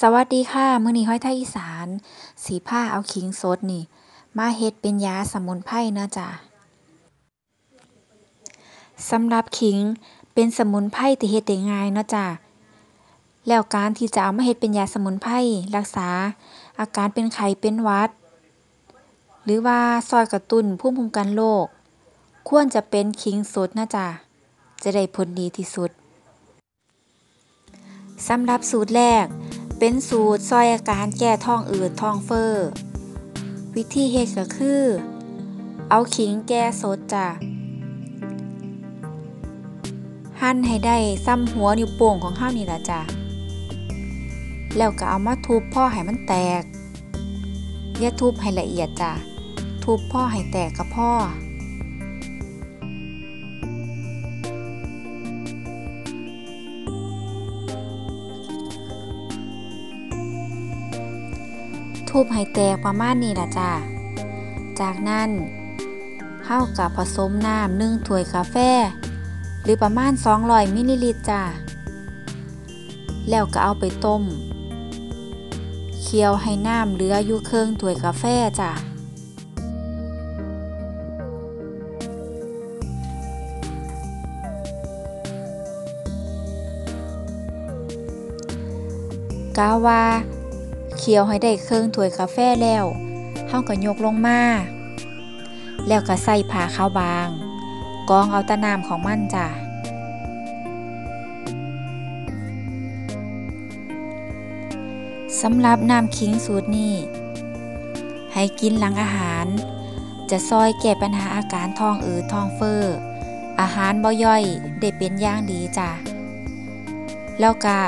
สวัสดีค่ะมื้อนี้ฮ้อยไทยอีสานสิพาเอาขิงสดนี่ มาเฮ็ดเป็นยาสมุนไพรเนาะจ้ะสำหรับขิงเป็นสมุนไพรที่เฮ็ดได้ง่ายเนาะจ้ะแล้วการที่จะเอามาเฮ็ดเป็นยาสมุนไพรรักษา อาการเป็นไข้เป็นวัด หรือว่าช่วยกระตุ้นภูมิคุ้มกันโรคควรจะเป็นขิงสดนะจ้ะจะได้ผลดีที่สุดสำหรับสูตรแรก เป็นสูตรช่วยอาการแก้ท้องอืดท้องเฟ้อวิธีเฮ็ดก็คือ เอาขิงแก่สดจ้ะหั่นให้ได้ส่ำหัวนิ้วโป้งของเราวนี่ล่ะจ้ะแล้วก็เอามาทุบพ่อให้มันแตกอย่าทุบให้ละเอียดจ้ะทุบพ่อให้แตกก็พอ ทุบให้แตกประมาณนี้ล่ะจ้ะจากนั้นเฮาก็ผสมน้ำ1ถ้วยกาแฟ หรือประมาณ 200มิลลิลิตรจ้ะแล้วก็เอาไปต้ม เคี่ยวให้น้ำเหลืออยู่ครึ่องถ้วยกาแฟจ้ะกะว่า คี่ยวให้ได้เครึ่องถ้วยกาแฟแล้วเฮาก็ยกลงมา แล้วก็ใส่ผ้าขาวบาง กองเอาต่น้ำของมันจ้ะสำหรับน้ำขิงสูตรนี้ ให้กินหลังอาหาร จะช่วยแก้ปัญหาอาการท้องอืดท้องเฟ้ออาหารบ่ย่อยได้เป็นอย่างดีจ้ะแล้วก็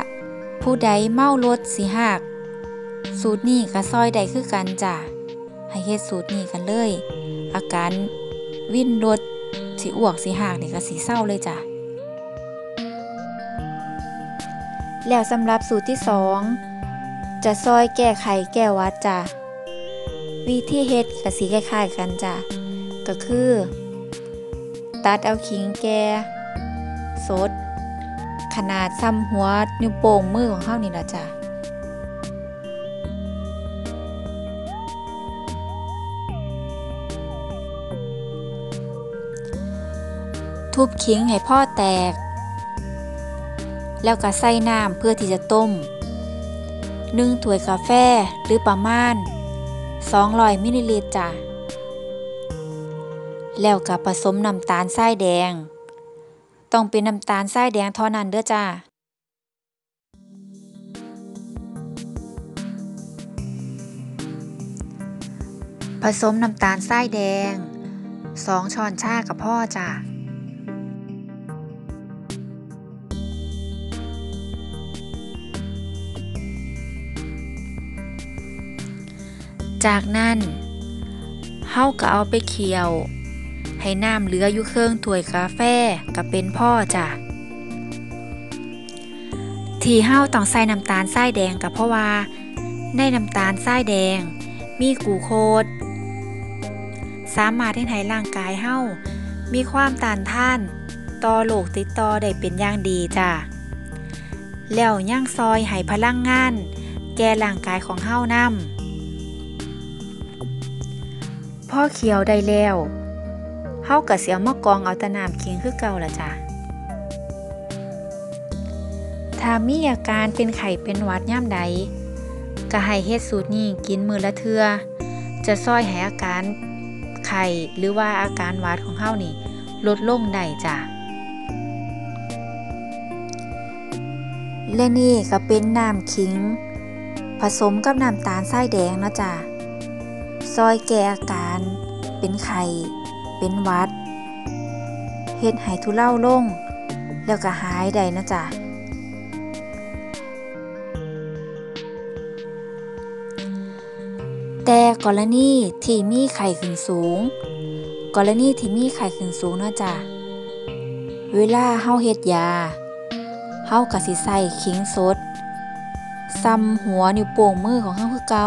ผู้ใดเมารถสิหาก สูตรนี้ก็ช่วยได้คือกันจ้ะให้เฮ็ดสูตรนี้กันเลย อาการวิ่นรถสิอ้วกสิหากนี่ก็สิเซาเลยจ้ะแล้วสำหรับสูตรที่ 2 จะช่วยแก้ไขแก้วัดจ้ะวิธีเฮ็ดก็สิคล้ายๆกันจ้ะก็คือ ตัดเอาขิงแก่สด ขนาดส่ำหัวนิ้วโป้งมือของเฮานี่ละจ้ะ ทุบขิงให้พ่อแตก แล้วก็ใส่น้ำเพื่อที่จะต้ม1ถ้วยกาแฟหรือประมาณ 200มิลลิลิตรจ้ะแล้วก็ผสมน้ำตาลทรายแดง ต้องเป็นน้ำตาลทรายแดงเท่านั้นเด้อจ้าผสมน้ำตาลทรายแดง 2 ช้อนชาก็พอจ้ะ จากนั้นเฮาก็เอาไปเคี่ยว ให้น้ำเหลืออยู่ครึ่องถ้วยกาแฟก็เป็นพ่อจ้ะที่เฮาต้องใส่น้ำตาลทรายแดงก็เพราะว่า ในน้ำตาลทรายแดง มีกูโคสสามารถเฮ็ดให้ร่างกายเฮามีความต้านทานต่อโรคติดต่อได้เป็นอย่างดีจ้ะแล้วยังซอยให้พลังงาน แก่ร่างกายของเฮานำ พอเคียวได้แล้วเฮาก็สิเอามากองเอาต่น้ำขิงคือเก่าละจ้ะถ้ามีอาการเป็นไข้เป็นหวัดยามใดก็ให้เฮ็ดสูตรนี้กินมือละเทือ จะช่วยให้อาการไข้หรือว่าอาการหวัดของเฮานี่ ลดลงได้จ้ะและนี่ก็เป็นน้ำขิง ผสมกับน้ำตาลทรายแดงเนาะจ้ะ ซอยแก้อาการ เป็นไข้เป็นวัดเฮ็ดให้ทุเลาลง แล้วก็หายได้นะจ้ะแต่กรณีที่มีไข้ขึ้นสูง กรณีที่มีไข้ขึ้นสูงนะจ้ะเวลาเฮาเฮ็ดยาเฮาก็สิใส่ขิงสดส่ำหัวนิ้วโป้งมือของเฮาคือเก่า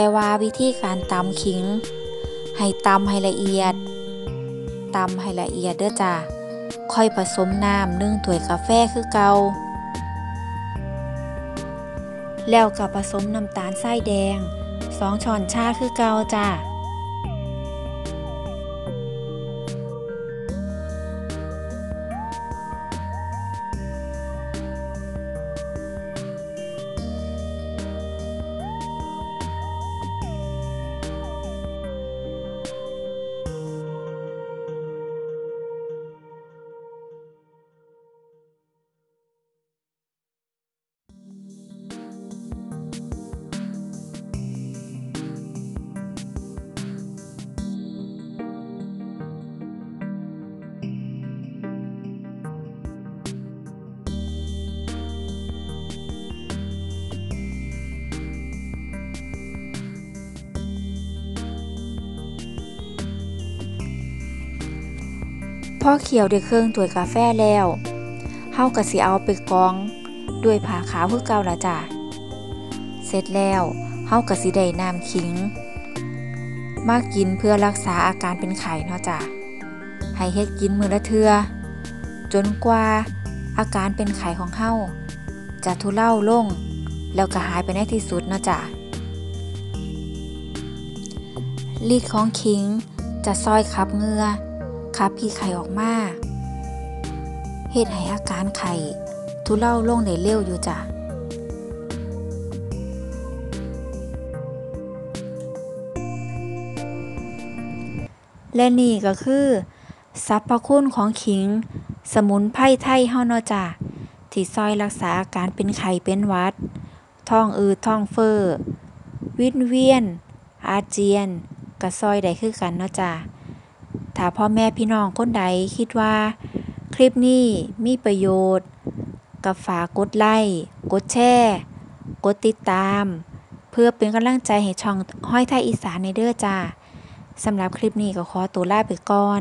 แต่ว่าวิธีการตำขิง ให้ตำให้ละเอียดตำให้ละเอียดเด้อจ้ะค่อยผสมน้ำนึ่งถ้วยกาแฟคือเก่าแล้วก็ผสมน้ำตาลทรายแดง 2 ช้อนชาคือเก่าจ้า พ่อเคี่ยวได้เครื่องถ้วยกาแฟแล้วเฮาก็สิเอาไปกรองด้วยผ้าขาวคือเก่าละจ้ะเสร็จแล้วเฮาก็สิได้น้ำขิง มากินเพื่อรักษาอาการเป็นไข้เนาะจ้ะให้เฮ็ดกินมือละเทือ จนกว่าอาการเป็นไข้ของเฮาจะทุเลาลง แล้วก็หายไปในที่สุดเนาะจ้ะฤทธิ์ของขิงจะซอยขับเงือ ขับขี้ไข่ออกมาเฮ็ดให้อาการไข้ทุเลาลงได้เร็วอยู่จ้ะและนี่ก็คือสรรพคุณของขิง สมุนไพรไทยเฮาเนาะจ้ะที่ซอยรักษาอาการเป็นไข้เป็นวัด ท้องอืดท้องเฟ้อวิงเวียน อาเจียนก็ซอยได้คือกันเนาะจ้ะ ถ้าพ่อแม่พี่น้องคนใดคิดว่า คลิปนี้มีประโยชน์ก็ฝากกดไลค์กดแชร์กดติดตาม เพื่อเป็นกำลังใจให้ช่องห้อยไทยอีสานในเด้อจ้าสำหรับคลิปนี้ก็ขอตัวลาไปก่อน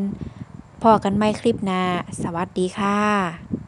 พอกันใหม่คลิปหน้า สวัสดีค่ะ